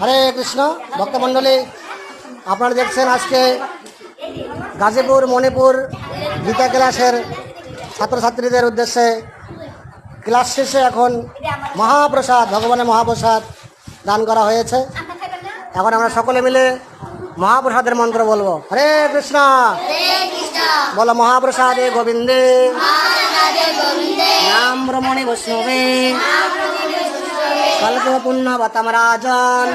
হরে কৃষ্ণ ভক্তমণ্ডলী আপনারা দেখছেন আজকে গাজীপুর মণিপুর গীতা ক্লাসের ছাত্রছাত্রীদের উদ্দেশ্যে ক্লাস শেষে এখন মহাপ্রসাদ ভগবানের মহাপ্রসাদ দান করা হয়েছে। এখন আমরা সকলে মিলে মহাপ্রসাদের মন্ত্র বলব। হরে কৃষ্ণ। বলো মহাপ্রসাদে গোবিন্দে। নাম রমণী বৈষ্ণবে। কল্প পুণ্যবতম রাজন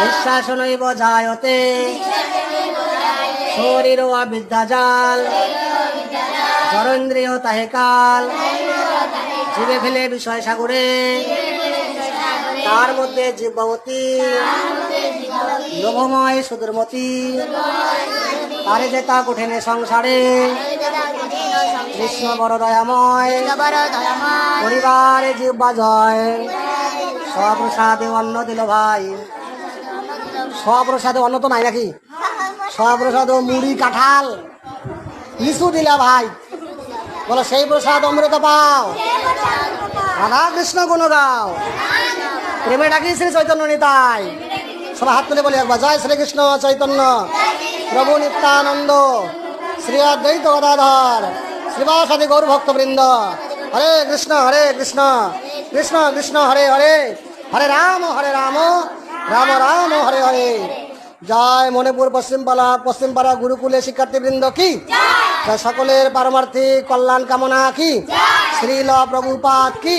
বিশ্বাসনৈব জায়তে শরীর বিদ্যাজাল জরেন্দ্রিয় তাহে কাল জীবে ফেলে বিষয় সাগরে তার মধ্যে জীববতী লোভময় সুদূরমতি তারে যে তা কঠিনে সংসারে। কৃষ্ণ বড় দয়াময় পরিবারে জিব্বা জয়। সপ্রসাদে অন্ন দিল ভাই। সপ্রসাদে অন্ন তো নাই নাকি? সপ্রসাদ মুড়ি, কাঁঠাল। লিচু দিলা ভাই। বলো, সেই প্রসাদ অমৃত পাও। রাধা কৃষ্ণ গুণ গাও প্রেমে ডাকি শ্রী চৈতন্য নিতাই সবাই হাত তুলে বলি একবার। জয় শ্রীকৃষ্ণ চৈতন্য প্রভু নিত্যানন্দ শ্রী অদ্বৈত গদাধর শ্রীবাসাদি গৌর ভক্তবৃন্দ হরে কৃষ্ণ হরে কৃষ্ণ কৃষ্ণ কৃষ্ণ হরে হরে হরে রাম হরে রাম রাম রাম হরে হরে। জয় মণিপুর পশ্চিমপাড়া পশ্চিমপাড়া গুরুকুলে শিক্ষার্থীবৃন্দ কি? জয়। সকলের পারমার্থিক কল্যাণ কামনা কি? শ্রীল প্রভুপাত কি?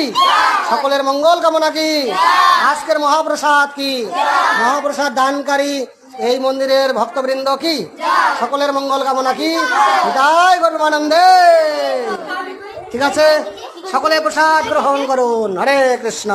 সকলের মঙ্গল কামনা কি? আজকের মহাপ্রসাদ কি? মহাপ্রসাদ দানকারী এই মন্দিরের ভক্তবৃন্দ কি? সকলের মঙ্গল কামনা কি? জয়। গর্বানন্দে। ঠিক আছে? সকলে প্রসাদ গ্রহণ করুন। হরে কৃষ্ণ।